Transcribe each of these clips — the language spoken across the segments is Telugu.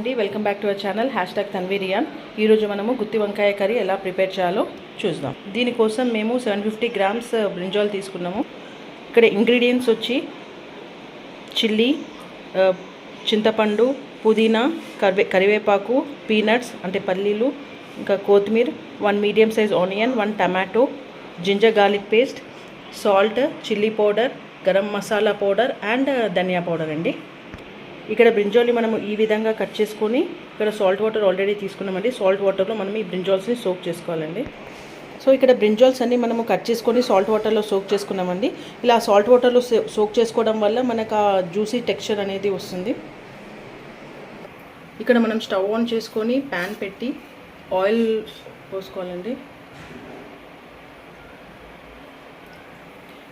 అండి welcome back to our channel hash tag తన్వీరియాన్ ఈరోజు మనము గుత్తి వంకాయ కర్రీ ఎలా ప్రిపేర్ చేయాలో చూద్దాం. దీనికోసం మేము సెవెన్ ఫిఫ్టీ గ్రామ్స్ బ్రింజాల్ తీసుకున్నాము. ఇక్కడ ఇంగ్రీడియంట్స్ వచ్చి చిల్లీ uh, చింతపండు పుదీనా కరివే కరివేపాకు పీనట్స్ అంటే పల్లీలు ఇంకా కొత్తిమీర one medium size onion one tomato ginger garlic paste salt chilli powder garam masala powder and dhaniya powder అండి. ఇక్కడ బ్రింజాల్ని మనం ఈ విధంగా కట్ చేసుకొని ఇక్కడ సాల్ట్ వాటర్ ఆల్రెడీ తీసుకున్నామండి. సాల్ట్ వాటర్లో మనం ఈ బ్రింజాల్స్ని సోక్ చేసుకోవాలండి. సో ఇక్కడ బ్రింజాల్స్ అన్ని మనము కట్ చేసుకొని సాల్ట్ వాటర్లో సోక్ చేసుకున్నామండి. ఇలా సాల్ట్ వాటర్లో సోక్ చేసుకోవడం వల్ల మనకు ఆ జ్యూసీ టెక్స్చర్ అనేది వస్తుంది. ఇక్కడ మనం స్టవ్ ఆన్ చేసుకొని ప్యాన్ పెట్టి ఆయిల్ పోసుకోవాలండి.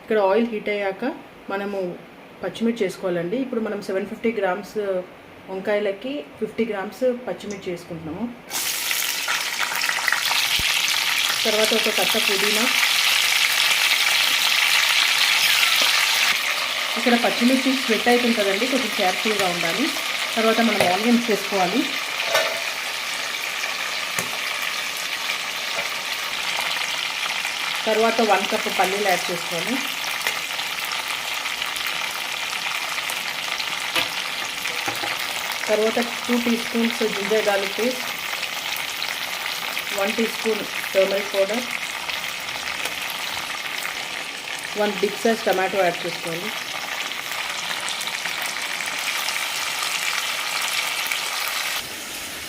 ఇక్కడ ఆయిల్ హీట్ అయ్యాక మనము పచ్చిమిర్చి చేసుకోవాలండి ఇప్పుడు మనం సెవెన్ ఫిఫ్టీ గ్రామ్స్ వంకాయలకి ఫిఫ్టీ గ్రామ్స్ పచ్చిమిర్చి వేసుకుంటున్నాము. తర్వాత ఒక కట్ట పుదీనా. ఇక్కడ పచ్చిమిర్చి స్వెట్ అవుతుంటుందండి కొంచెం కేర్ఫుల్గా ఉండాలి. తర్వాత మనం ఆనియన్స్ వేసుకోవాలి. తర్వాత వన్ కప్ పల్లీలు యాడ్ చేసుకోవాలి. తర్వాత two teaspoons ginger garlic paste one teaspoon turmeric powder one big size tomato add చేసుకోవాలి.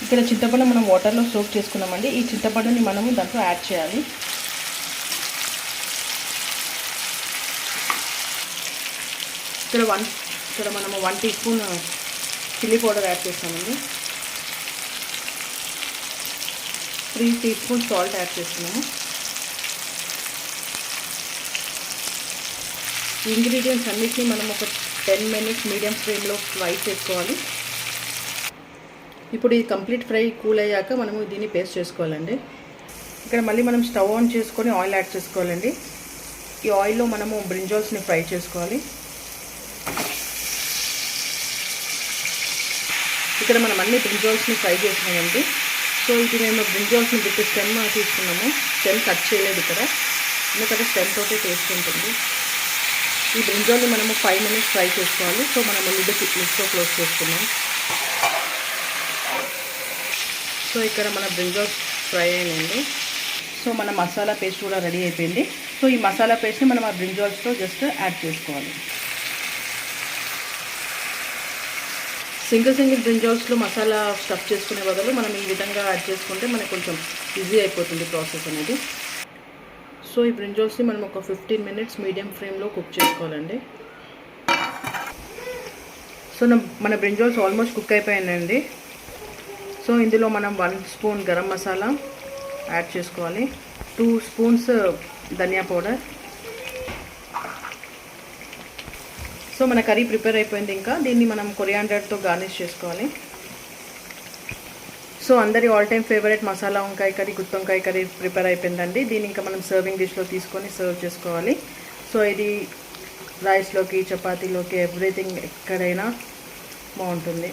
ఇక్కడ చింతపండు మనం వాటర్లో సోక్ చేసుకున్నామండి. ఈ చింతపండుని మనము దాంట్లో యాడ్ చేయాలి. ఇక్కడ వన్ ఇక్కడ మనము one teaspoon chilli powder add చేస్తామండి three teaspoon salt add చేస్తున్నాము ఇంగ్రీడియంట్స్ అన్నిటినీ మనం ఒక టెన్ మినిట్స్ మీడియం ఫ్లేమ్లో ఫ్రై చేసుకోవాలి. ఇప్పుడు ఇది కంప్లీట్ ఫ్రై కూల్ అయ్యాక మనము దీన్ని పేస్ట్ చేసుకోవాలండి. ఇక్కడ మళ్ళీ మనం స్టవ్ ఆన్ చేసుకొని ఆయిల్ యాడ్ చేసుకోవాలండి. ఈ ఆయిల్లో మనము బ్రింజాల్స్ని ఫ్రై చేసుకోవాలి. ఇక్కడ మనం అన్ని బ్రింజాల్స్ని ఫ్రై చేసినామండి సో ఇది మేము బ్రింజాల్స్ని విత్ స్టెమ్ తీసుకున్నాము. స్టెమ్ కట్ చేయలేదు ఇక్కడ. ఎందుకంటే స్టెమ్ తోటే టేస్ట్ ఉంటుంది. ఈ బ్రింజాల్ని మనము ఫైవ్ మినిట్స్ ఫ్రై చేసుకోవాలి. సో మనము లిడ్ లిడ్తో క్లోజ్ చేసుకున్నాం సో ఇక్కడ మన బ్రింజాల్స్ ఫ్రై అయినాయండి. సో మన మసాలా పేస్ట్ కూడా రెడీ అయిపోయింది. సో ఈ మసాలా పేస్ట్ని మనం ఆ బ్రింజాల్స్తో జస్ట్ యాడ్ చేసుకోవాలి. సింగిల్ సింగిల్ బ్రింజాల్స్లో మసాలా స్టఫ్ చేసుకునే బదులు మనం ఈ విధంగా యాడ్ చేసుకుంటే మనకు కొంచెం ఈజీ అయిపోతుంది ప్రాసెస్ అనేది. సో ఈ బ్రింజాల్స్ని మనం ఒక ఫిఫ్టీన్ మినిట్స్ మీడియం ఫ్లేమ్లో కుక్ చేసుకోవాలండి. సో మన బ్రింజాల్స్ ఆల్మోస్ట్ కుక్ అయిపోయాయండి సో ఇందులో మనం one spoon garam masala add చేసుకోవాలి. Two spoons dhania powder. So మన కర్రీ ప్రిపేర్ అయిపోయింది ఇంకా. దీన్ని మనం కొరియాండర్తో గార్నిష్ చేసుకోవాలి. సో అందరి ఆల్ టైమ్ ఫేవరెట్ మసాలా వంకాయ కర్రీ గుత్తొంకాయ కర్రీ ప్రిపేర్ అయిపోయిందండి. దీన్ని ఇంకా మనం సర్వింగ్ డిష్లో తీసుకొని సర్వ్ చేసుకోవాలి. సో ఇది రైస్లోకి చపాతీలోకి ఎవ్రీథింగ్ ఎక్కడైనా బాగుంటుంది.